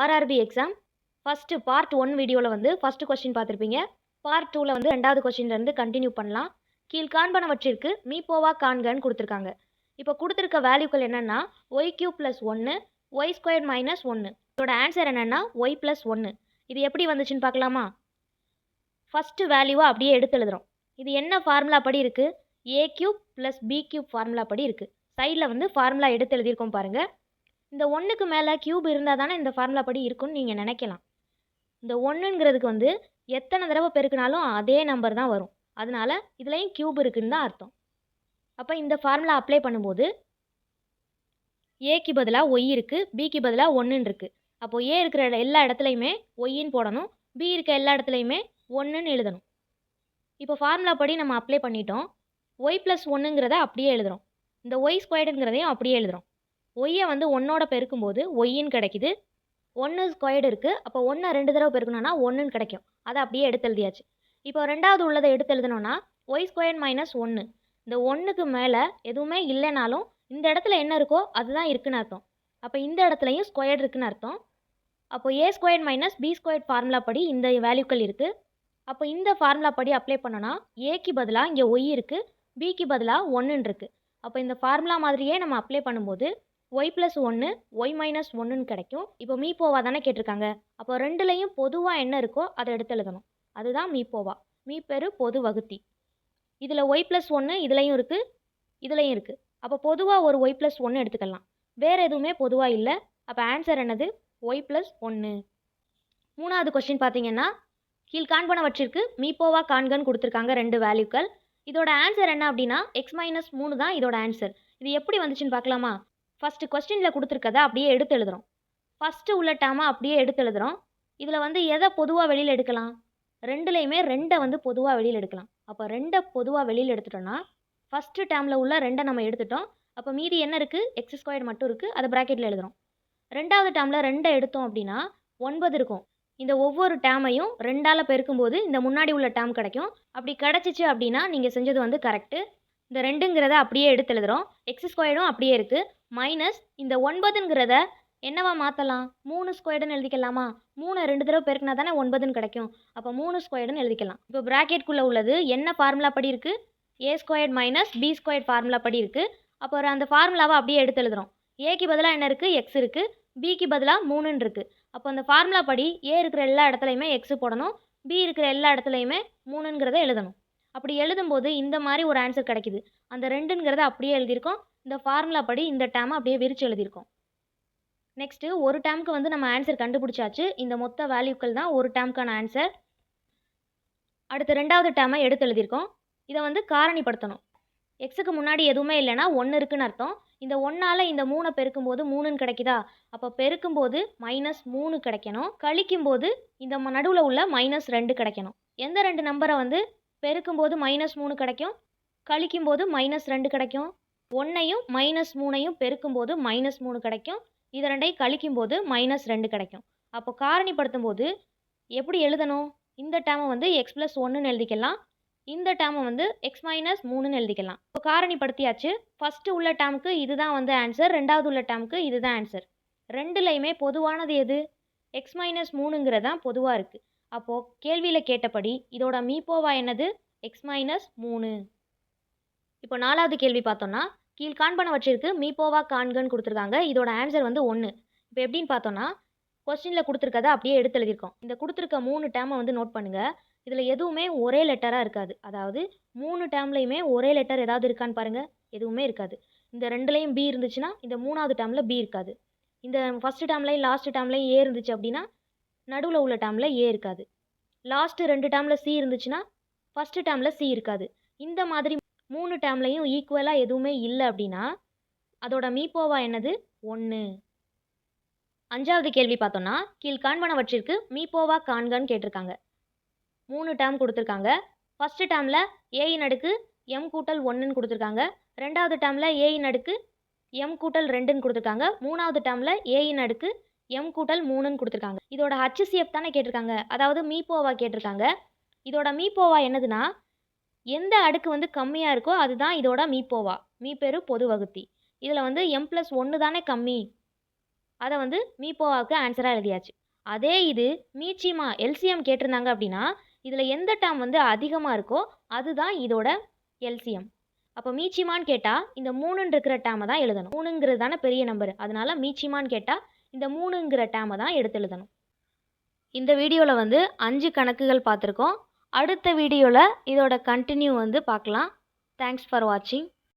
RRB exam first part one வீடியோவில் வந்து first question பார்த்துருப்பீங்க. பார்ட் டூவில் வந்து ரெண்டாவது கொஸ்டின்லேருந்து கண்டினியூ பண்ணலாம். கீழ்காண்பனவற்றிற்கு மீப்போவா காண்கன்னு கொடுத்துருக்காங்க. இப்போ கொடுத்துருக்க வேல்யூக்கள் என்னென்னா ஒய் கியூ ப்ளஸ் ஒன்று ஒய் ஸ்கொயர் மைனஸ் ஒன்று இதோட ஆன்சர் என்னென்னா ஒய் ப்ளஸ் ஒன்று இது எப்படி வந்துச்சுன்னு பார்க்கலாமா? ஃபஸ்ட்டு வேல்யூவாக அப்படியே எடுத்து எழுதுறோம். இது என்ன ஃபார்முலா படி இருக்குது a cube plus b cube formula படி இருக்குது சைடில் வந்து ஃபார்முலா எடுத்து எழுதியிருக்கோம் பாருங்கள் இந்த ஒன்றுக்கு மேலே கியூப் இருந்தால் தானே இந்த ஃபார்முலா படி இருக்கும்னு நீங்கள் நினைக்கலாம். இந்த ஒன்றுங்கிறதுக்கு வந்து எத்தனை தடவை பெருக்கினாலும் அதே நம்பர் தான் வரும். அதனால இதுலேயும் கியூப் இருக்குதுன்னு தான் அர்த்தம். அப்போ இந்த ஃபார்முலா அப்ளை பண்ணும்போது ஏக்கு பதிலாக ஒய் இருக்குது பிக்கு பதிலாக ஒன்றுன்னு இருக்குது அப்போது ஏ இருக்கிற எல்லா இடத்துலையுமே ஒய்ன்னு போடணும். பி இருக்க எல்லா இடத்துலையுமே ஒன்றுன்னு எழுதணும். இப்போ ஃபார்முலா படி நம்ம அப்ளை பண்ணிட்டோம். ஒய் ப்ளஸ் ஒன்றுங்கிறத அப்படியே எழுதுகிறோம் இந்த ஒய் ஸ்கொயர்டுங்கிறதையும் அப்படியே எழுதுகிறோம் ஒய்யை வந்து ஒன்னோட பெருக்கும்போது ஒய்ன்னு கிடைக்குது. ஒன்று ஸ்கொயர்டு இருக்குது அப்போ ஒன்றை ரெண்டு தடவை பெருக்கணும்னா ஒன்றுன்னு கிடைக்கும். அதை அப்படியே எடுத்து எழுதியாச்சு. இப்போ ரெண்டாவது உள்ளதை எடுத்து எழுதணும்னா ஒய் ஸ்கொயர் மைனஸ் ஒன்று இந்த ஒன்றுக்கு மேலே எதுவுமே இல்லைனாலும் இந்த இடத்துல என்ன இருக்கோ அதுதான் இருக்குன்னு அர்த்தம். அப்போ இந்த இடத்துலையும் ஸ்கொயர்டு இருக்குன்னு அர்த்தம். அப்போ a square minus b square formula படி இந்த வேல்யூக்கள் இருக்குது அப்போ இந்த ஃபார்முலா படி அப்ளை பண்ணோன்னா ஏக்கு பதிலாக இங்கே ஒய் இருக்குது பிக்கு பதிலாக ஒன்றுன்னு இருக்குது அப்போ இந்த ஃபார்முலா மாதிரியே நம்ம அப்ளை பண்ணும்போது ஒய் ப்ளஸ் ஒன்று ஒய் மைனஸ் ஒன்றுன்னு கிடைக்கும். இப்போ மீப்போவா தானே கேட்டிருக்காங்க. அப்போ ரெண்டுலேயும் பொதுவாக என்ன இருக்கோ அதை எடுத்து எழுதணும். அதுதான் மீப்போவா மீப்பெரு பொது வகுத்தி. இதில் ஒய் ப்ளஸ் ஒன்று இதுலேயும் இருக்குது இதுலேயும் இருக்குது அப்போ பொதுவாக ஒரு ஒய் ப்ளஸ் ஒன்று எடுத்துக்கலாம். வேறு எதுவுமே பொதுவாக இல்லை. அப்போ ஆன்சர் என்னது? ஒய் ப்ளஸ் ஒன்று மூணாவது கொஸ்டின் பார்த்தீங்கன்னா கீழ் காண்பனவற்றிற்கு மீப்போவா காண்கன்னு கொடுத்துருக்காங்க ரெண்டு வேல்யூக்கள் இதோட ஆன்சர் என்ன அப்படின்னா எக்ஸ் மைனஸ் மூணு தான் இதோட ஆன்சர் இது எப்படி வந்துச்சுன்னு பார்க்கலாமா? ஃபஸ்ட்டு கொஸ்டினில் கொடுத்துருக்கத அப்படியே எடுத்து எழுதுறோம். ஃபஸ்ட்டு உள்ள டேமை அப்படியே எடுத்து எழுதுறோம். இதில் வந்து எதை பொதுவாக வெளியில் எடுக்கலாம்? ரெண்டுலேயுமே ரெண்டை வந்து பொதுவாக வெளியில் எடுக்கலாம். அப்போ ரெண்டை பொதுவாக வெளியில் எடுத்துட்டோம்னா ஃபஸ்ட்டு டேமில் உள்ள ரெண்டை நம்ம எடுத்துட்டோம். அப்போ மீதி என்ன இருக்குது எக்ஸ் ஸ்கொயர் மட்டும் இருக்குது அதை ப்ராக்கெட்டில் எழுதுகிறோம் ரெண்டாவது டேமில் ரெண்டை எடுத்தோம் அப்படின்னா ஒன்பது இருக்கும். இந்த ஒவ்வொரு டேமையும் ரெண்டால் பெருக்கும்போது இந்த முன்னாடி உள்ள டேம் கிடைக்கும். அப்படி கிடச்சிச்சு அப்படின்னா நீங்கள் செஞ்சது வந்து கரெக்டு இந்த ரெண்டுங்கிறத அப்படியே எடுத்து எழுதுகிறோம் எக்ஸ் ஸ்கொயரும் அப்படியே இருக்குது மைனஸ் இந்த ஒன்பதுங்கிறத என்னவா மாற்றலாம் மூணு ஸ்கொயர்டுன்னு எழுதிக்கலாமா? மூணை ரெண்டு தடவை பெருக்கினா தானே ஒன்பதுன்னு கிடைக்கும். அப்போ மூணு ஸ்கொயர்டுன்னு எழுதிக்கலாம். இப்போ ப்ராக்கெட்குள்ளே உள்ளது. என்ன ஃபார்முலா படி இருக்குது a squared minus b squared formula படி இருக்குது அப்போ அந்த ஃபார்முலாவை அப்படியே எடுத்து எழுதுகிறோம் ஏக்கு பதிலாக என்ன இருக்குது எக்ஸ் இருக்குது பிக்கு பதிலாக மூணுன்னு இருக்குது அப்போ அந்த ஃபார்முலா படி ஏ இருக்கிற எல்லா இடத்துலையுமே எக்ஸ் போடணும். பி இருக்கிற எல்லா இடத்துலையுமே மூணுங்கிறத எழுதணும். அப்படி எழுதும்போது இந்த மாதிரி ஒரு ஆன்சர் கிடைக்குது. அந்த ரெண்டுங்கிறத அப்படியே எழுதியிருக்கோம். இந்த ஃபார்முலா படி இந்த டேமை அப்படியே விரிச்சு எழுதியிருக்கோம். நெக்ஸ்ட்டு ஒரு டேம்க்கு வந்து நம்ம ஆன்சர் கண்டுபிடிச்சாச்சு. இந்த மொத்த வேல்யூக்கள் தான் ஒரு டேம்க்கான ஆன்சர் அடுத்து ரெண்டாவது டேமை எடுத்து எழுதியிருக்கோம். இதை வந்து காரணிப்படுத்தணும். எக்ஸுக்கு முன்னாடி எதுவுமே இல்லைன்னா ஒன்று இருக்குன்னு அர்த்தம். இந்த ஒன்றால் இந்த மூணை பெருக்கும்போது மூணுன்னு கிடைக்குதா? அப்போ பெருக்கும்போது மைனஸ் மூணு கிடைக்கணும். கழிக்கும்போது இந்த நடுவில் உள்ள மைனஸ் ரெண்டு கிடைக்கணும். எந்த ரெண்டு நம்பரை வந்து பெருக்கும்போது மைனஸ் மூணு கிடைக்கும்? கழிக்கும்போது மைனஸ் ரெண்டு கிடைக்கும்? ஒன்றையும் மைனஸ் மூணையும் பெருக்கும்போது மைனஸ் மூணு கிடைக்கும். இது ரெண்டையும் கழிக்கும்போது மைனஸ் ரெண்டு கிடைக்கும். அப்போ காரணிப்படுத்தும் போது எப்படி எழுதணும்? இந்த டேமை வந்து எக்ஸ் ப்ளஸ் ஒன்றுன்னு எழுதிக்கலாம். இந்த டேமை வந்து எக்ஸ் மைனஸ் மூணுன்னு எழுதிக்கலாம். இப்போ காரணிப்படுத்தியாச்சு. ஃபஸ்ட்டு உள்ள டேமுக்கு இதுதான் வந்து ஆன்சர் ரெண்டாவது உள்ள டேமுக்கு இதுதான் ஆன்சர் ரெண்டுலையுமே பொதுவானது எது? எக்ஸ் மைனஸ் மூணுங்கிறது தான் பொதுவாக இருக்குது அப்போது கேள்வியில் கேட்டபடி இதோட மீப்போவா என்னது? எக்ஸ் மைனஸ் மூணு. இப்போ நாலாவது கேள்வி பார்த்தோன்னா கீழ் காண்பனவற்றிற்கு மீப்போவா காண்கன்னு கொடுத்துருக்காங்க. இதோட ஆன்சர் வந்து ஒன்று இப்போ எப்படின்னு பார்த்தோன்னா கொஸ்டினில் கொடுத்துருக்கத அப்படியே எடுத்து எழுதியிருக்கோம். இந்த கொடுத்துருக்க மூணு டேமை வந்து நோட் பண்ணுங்கள் இதில் எதுவுமே ஒரே லெட்டராக இருக்காது. அதாவது மூணு டேம்லையுமே ஒரே லெட்டர் ஏதாவது இருக்கான்னு பாருங்கள் எதுவுமே இருக்காது. இந்த ரெண்டுலேயும் பி இருந்துச்சுன்னா இந்த மூணாவது டேமில் பி இருக்காது. இந்த ஃபஸ்ட்டு டேம்லையும் லாஸ்ட் டேம்லையும் ஏ இருந்துச்சு அப்படின்னா நடுவில் உள்ள டேமில் ஏ இருக்காது. லாஸ்ட்டு ரெண்டு டேமில் சி இருந்துச்சுன்னா ஃபஸ்ட்டு டேமில் சி இருக்காது. இந்த மாதிரி மூணு டேம்லையும் ஈக்குவலாக எதுவுமே இல்லை அப்படின்னா அதோட மீப்போவா என்னது? ஒன்று அஞ்சாவது கேள்வி பார்த்தோன்னா கீழ்காண்பனவற்றிற்கு மீப்போவா காண்கன்னு கேட்டிருக்காங்க. மூணு டேம் கொடுத்துருக்காங்க. ஃபஸ்ட்டு டேமில் ஏயின் அடுக்கு எம் கூட்டல் ஒன்றுன்னு கொடுத்துருக்காங்க. ரெண்டாவது டேமில் ஏயின் அடுக்கு எம் கூட்டல் ரெண்டுன்னு கொடுத்துருக்காங்க. மூணாவது டேமில் ஏயின் அடுக்கு எம் கூட்டல் மூணுன்னு கொடுத்துருக்காங்க. இதோட ஹச்சிசிஎஃப் தானே கேட்டிருக்காங்க. அதாவது மீப்போவா கேட்டிருக்காங்க. இதோட மீப்போவா என்னதுன்னா எந்த அடுக்கு வந்து கம்மியாக இருக்கோ அதுதான் இதோட மீப்போவா மீப்பெரு பொது வகுத்தி. இதில் வந்து எம் ப்ளஸ் ஒன்று தானே கம்மி. அதை வந்து மீப்போவாவுக்கு ஆன்சராக எழுதியாச்சு. அதே இது மீச்சிமா எல்சிஎம் கேட்டிருந்தாங்க அப்படின்னா இதில் எந்த டேம் வந்து அதிகமாக இருக்கோ அதுதான் இதோட எல்சிஎம் அப்போ மீச்சிமான்னு கேட்டால் இந்த மூணுன்னு இருக்கிற டேமை தான் எழுதணும். மூணுங்கிறது தானே பெரிய நம்பர் அதனால் மீச்சிமான்னு கேட்டால் இந்த மூணுங்கிற டேமை தான் எடுத்து எழுதணும். இந்த வீடியோவில் வந்து அஞ்சு கணக்குகள் பார்த்துருக்கோம். அடுத்த வீடியோவில் இதோட கண்டினியூ வந்து பார்க்கலாம். தேங்க்ஸ் ஃபார் வாட்சிங்